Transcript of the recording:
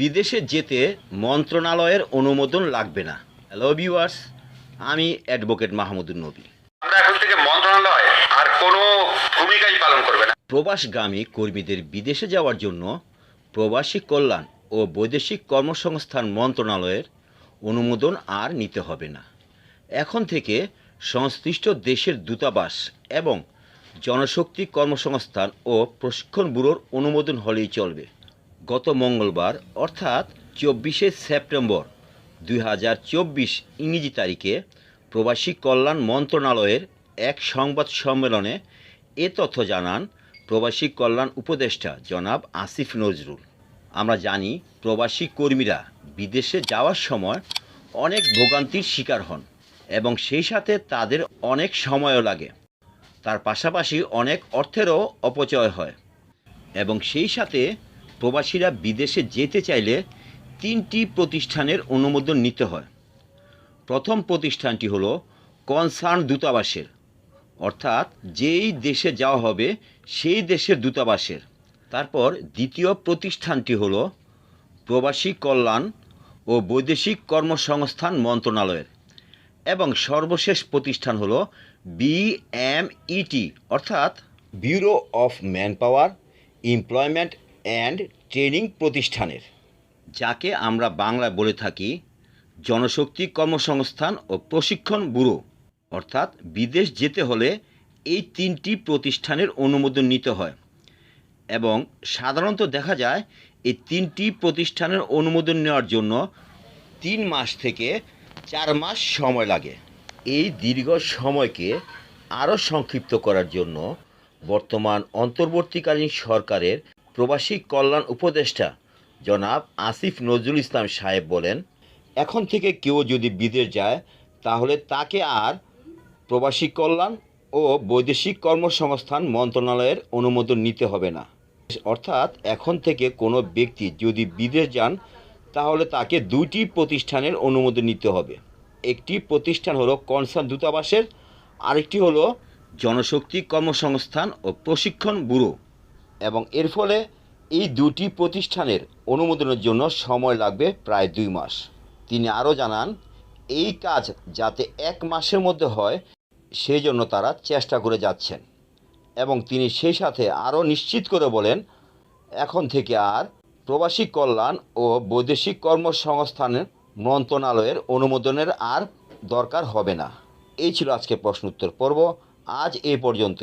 বিদেশে যেতে মন্ত্রণালয়ের অনুমোদন লাগবে না। হ্যালো ভিউয়ার্স আমি অ্যাডভোকেট মাহমুদুর নবী। আমরা এখন থেকে মন্ত্রণালয় আর কোনো ভূমিকাই পালন করবে না। প্রবাসগামী কর্মীদের বিদেশে যাওয়ার জন্য প্রবাসী কল্যাণ ও বৈদেশিক কর্মসংস্থান মন্ত্রণালয়ের অনুমোদন আর নিতে হবে না। এখন থেকে সংশ্লিষ্ট দেশের দূতাবাস এবং জনশক্তি কর্মসংস্থান ও প্রশিক্ষণ ব্যুরোর অনুমোদন হলেই চলবে। গত মঙ্গলবার, অর্থাৎ চব্বিশে সেপ্টেম্বর দুই হাজার চব্বিশ ইংরেজি তারিখে প্রবাসী কল্যাণ মন্ত্রণালয়ের এক সংবাদ সম্মেলনে এ তথ্য জানান প্রবাসী কল্যাণ উপদেষ্টা জনাব আসিফ নজরুল। আমরা জানি প্রবাসী কর্মীরা বিদেশে যাওয়ার সময় অনেক ভোগান্তির শিকার হন এবং সেই সাথে তাদের অনেক সময়ও লাগে। তার পাশাপাশি অনেক অর্থেরও অপচয় হয় এবং সেই সাথে প্রবাসীরা বিদেশে যেতে চাইলে তিনটি প্রতিষ্ঠানের অনুমোদন নিতে হয়। প্রথম প্রতিষ্ঠানটি হল কনসার্ন দূতাবাসের, অর্থাৎ যেই দেশে যাওয়া হবে সেই দেশের দূতাবাসের। তারপর দ্বিতীয় প্রতিষ্ঠানটি হল প্রবাসী কল্যাণ ও বৈদেশিক কর্মসংস্থান মন্ত্রণালয়ের এবং সর্বশেষ প্রতিষ্ঠান হলো বিএমইটি, অর্থাৎ bureau of man power employment and training প্রতিষ্ঠানের। যাকে আমরা বাংলায় বলে থাকি জনশক্তি কর্মসংস্থান ও প্রশিক্ষণ ব্যুরো, অর্থাৎ বিদেশ যেতে হলে এই তিনটি প্রতিষ্ঠানের অনুমোদন নিতে হয়। এবং সাধারণত দেখা যায় এই তিনটি প্রতিষ্ঠানের অনুমোদন নেওয়ার জন্য তিন মাস থেকে চার মাস সময় লাগে। এই দীর্ঘ সময়কে আরও সংক্ষিপ্ত করার জন্য বর্তমান অন্তর্বর্তীকালীন সরকারের প্রবাসী কল্যাণ উপদেষ্টা জনাব আসিফ নজরুল ইসলাম সাহেব বলেন, এখন থেকে কেউ যদি বিদেশ যায়, তাহলে তাকে আর প্রবাসী কল্যাণ ও বৈদেশিক কর্মসংস্থান মন্ত্রণালয়ের অনুমোদন নিতে হবে না। অর্থাৎ এখন থেকে কোনো ব্যক্তি যদি বিদেশ যান, তাহলে তাকে দুইটি প্রতিষ্ঠানের অনুমোদন নিতে হবে। একটি প্রতিষ্ঠান হলো কনসার্ন দূতাবাসের, আরেকটি হলো জনশক্তি কর্মসংস্থান ও প্রশিক্ষণ ব্যুরো। এবং এর ফলে এই দুটি প্রতিষ্ঠানের অনুমোদনের জন্য সময় লাগবে প্রায় দুই মাস। তিনি আরও জানান, এই কাজ যাতে এক মাসের মধ্যে হয় সেই জন্য তারা চেষ্টা করে যাচ্ছেন। এবং তিনি সেই সাথে আরও নিশ্চিত করে বলেন, এখন থেকে আর প্রবাসী কল্যাণ ও বৈদেশিক কর্মসংস্থানের মন্ত্রণালয়ের অনুমোদনের আর দরকার হবে না। এই ছিল আজকে প্রশ্ন উত্তর পর্ব। আজ এই পর্যন্তই।